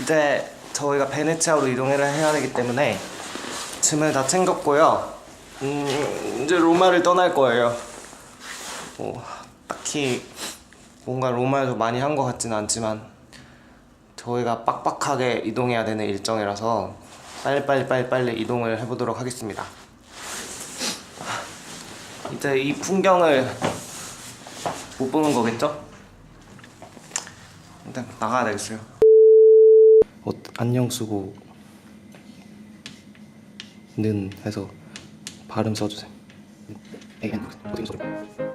이제 저희가 베네치아로 이동을 해야 되기 때문에 짐을 다 챙겼고요. 음, 이제 로마를 떠날 거예요. 뭐 딱히 뭔가 로마에서 많이 한 것 같지는 않지만 저희가 빡빡하게 이동해야 되는 일정이라서 빨리빨리 빨리빨리 이동을 해보도록 하겠습니다. 이제 이 풍경을 못 보는 거겠죠? 일단 나가야 되겠어요. 어, 안녕 쓰고 는 해서 발음 써주세요. 에이, 어떻게 써줘?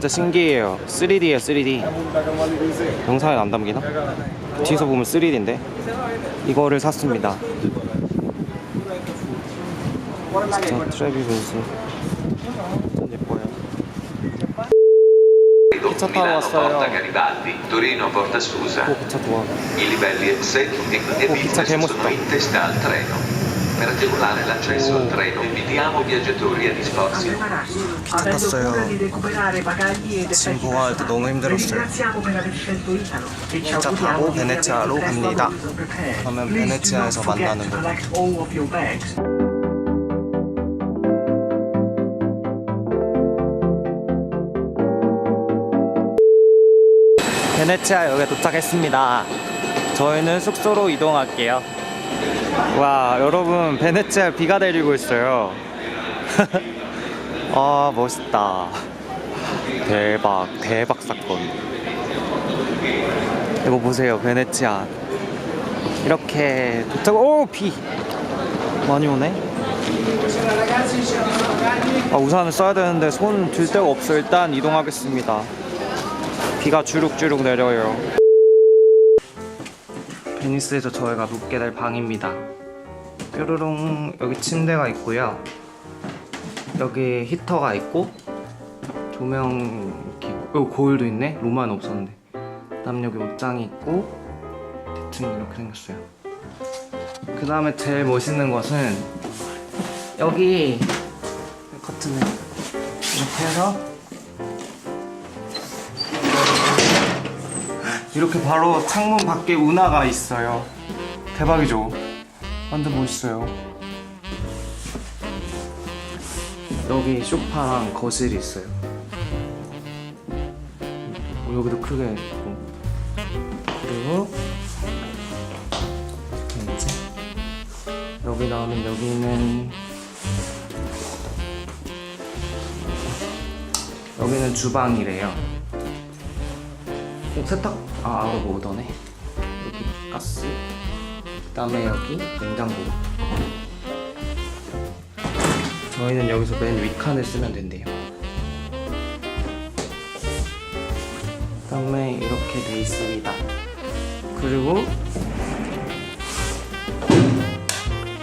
진짜 신기해요. 3D예요, 3D. 영상에 안 담기나? 뒤에서 보면 3D인데 이거를 샀습니다. 진짜 트래비분스 전 예뻐요. Piazza Milano, Porta Garibaldi, Torino, Porta Scusa. 오 기차 좋아. E Oh, pizza che Per agevolare l'accesso al treno invitiamo viaggiatori a disporsi. 기차 탔어요. 공항할 때 너무 힘들었어요. ringraziamo per aver scelto Italo e ci 기차 타고 베네치아로 갑니다. 그러면 베네치아에서 만나는 bags. 베네치아역에 도착했습니다. 저희는 숙소로 이동할게요. 와, 여러분, 베네치아 비가 내리고 있어요. 아, 멋있다. 대박, 대박 사건. 이거 보세요, 베네치아. 이렇게 도착, 오, 비! 많이 오네. 아, 우산을 써야 되는데 손 들 데가 없어. 일단 이동하겠습니다. 비가 주룩주룩 내려요. 베니스에서 저희가 묵게 될 방입니다. 뾰로롱 여기 침대가 있고요. 여기 히터가 있고 조명 여기 거울도 있네. 로마는 없었는데. 그다음 여기 옷장이 있고 대충 이렇게 생겼어요. 그 다음에 제일 멋있는 것은 여기 커튼을 이렇게 해서 이렇게 바로 창문 밖에 운하가 있어요. 대박이죠? 완전 멋있어요. 여기 소파랑 거실이 있어요. 어, 여기도 크게 있고. 그리고 여기 나오면 여기는 여기는 주방이래요. 어, 세탁 아 아로 모더네? 여기 가스. 그다음에 여기 냉장고. 저희는 여기서 맨 윗칸을 쓰면 된대요. 그다음에 이렇게 돼 있습니다. 그리고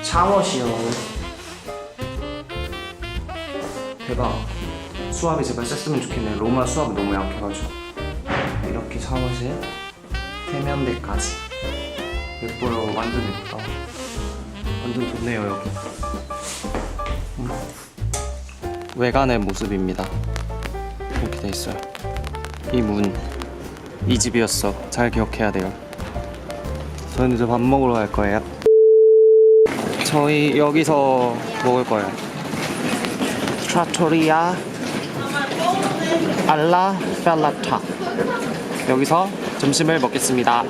샤워실 대박 수압이 제발 셌으면 좋겠네 로마 수압이 너무 약해가지고 이렇게 샤워실 세면대까지 예뻐요 완전 예쁘다. 완전 좋네요 여기. 음. 외관의 모습입니다. 이렇게 돼 있어요. 이 문 이 집이었어. 잘 기억해야 돼요. 저희는 이제 밥 먹으러 갈 거예요. 저희 여기서 먹을 거예요. 트라토리아 알라 펠라타 여기서 점심을 먹겠습니다.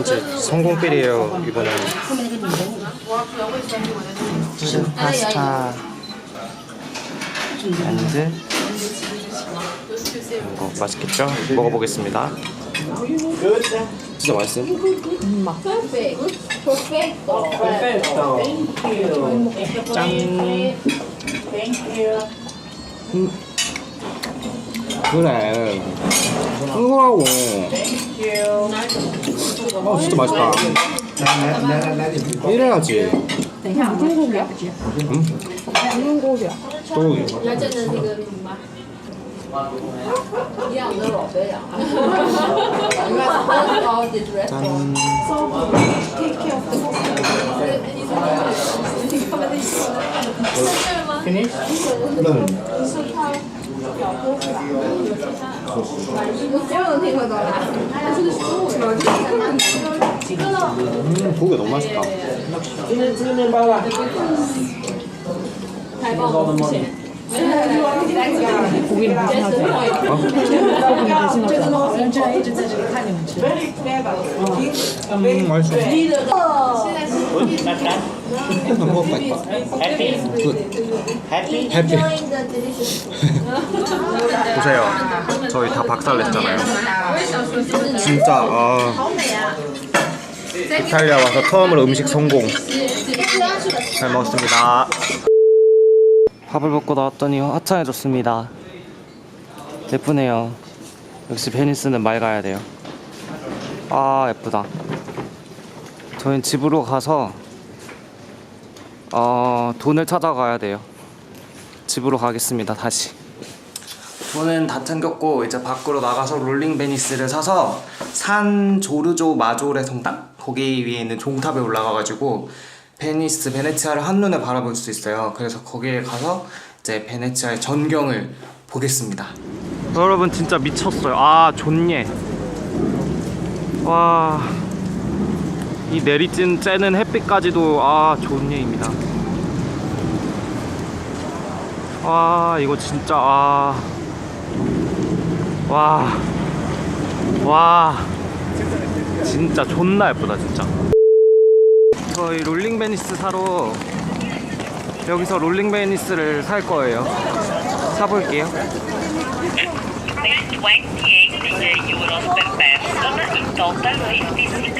이제 성공필이에요 이번엔. 파스타 앤드 이거 맛있겠죠? 먹어보겠습니다. 진짜 맛있어요? 짠. 그래. 그거라고. 어, 진짜 맛있다. 이래야지. 무슨 고기야? 무슨 고기야? 소고기. 짠. Finish? 네. 啊。应该是喝高的 dress。 짠. 음, 고기 너무 맛있다. 太棒了，不行。 고기는 음. 보세요. 저희 다 박살냈잖아요. 진짜, 아. 이탈리아 와서 처음으로 음식 성공. 잘 먹었습니다. 밥을 먹고 나왔더니 화창해졌습니다. 예쁘네요. 역시 베니스는 맑아야 돼요. 아 예쁘다. 저희는 집으로 가서 어, 돈을 찾아가야 돼요. 집으로 가겠습니다. 다시. 돈은 다 챙겼고 이제 밖으로 나가서 롤링 베니스를 사서 산 조르조 마조레 성당 거기 위에 있는 종탑에 올라가가지고 베니스 베네치아를 한눈에 바라볼 수 있어요. 그래서 거기에 가서 이제 베네치아의 전경을 보겠습니다. 여러분 진짜 미쳤어요. 아 좋네. 와. 이 내리쬐는 쬐는 햇빛까지도 아 좋은 예입니다. 와 이거 진짜 아. 와. 와. 진짜 존나 예쁘다 진짜. 저희 롤링 베니스 사러 여기서 롤링 베니스를 살 거예요. 사볼게요. 28 euros per person, in total 56.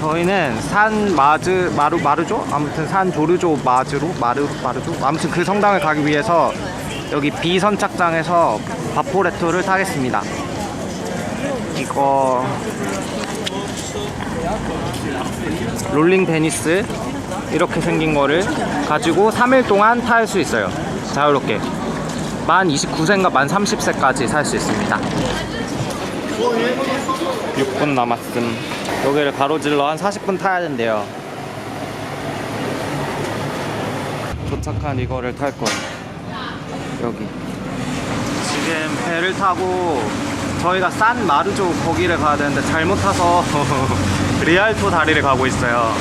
저희는 산 마즈 마루 마르조 아무튼 산 조르조 마즈로 마르 마르조 아무튼 그 성당을 가기 위해서 여기 B 선착장에서 바포레토를 타겠습니다. 이거 롤링 베니스 이렇게 생긴 거를 가지고 3일 동안 탈 수 있어요. 자유롭게 만 29세인가 만 30세까지 살 수 있습니다. 6분 남았음. 여기를 가로질러 한 40분 타야 된대요. 도착한 이거를 탈 거예요. 여기. 지금 배를 타고 저희가 산 마르조 거기를 가야 되는데 잘못 타서 리알토 다리를 가고 있어요.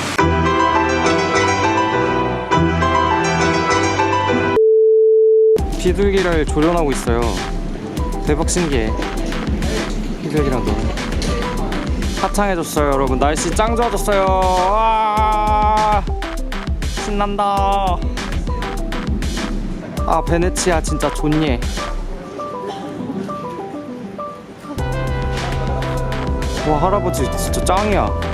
비둘기를 조련하고 있어요. 대박 신기해. 비둘기랑 노는. 화창해졌어요 여러분 날씨 짱 좋아졌어요 와 신난다 아 베네치아 진짜 좋니 와 할아버지 진짜 짱이야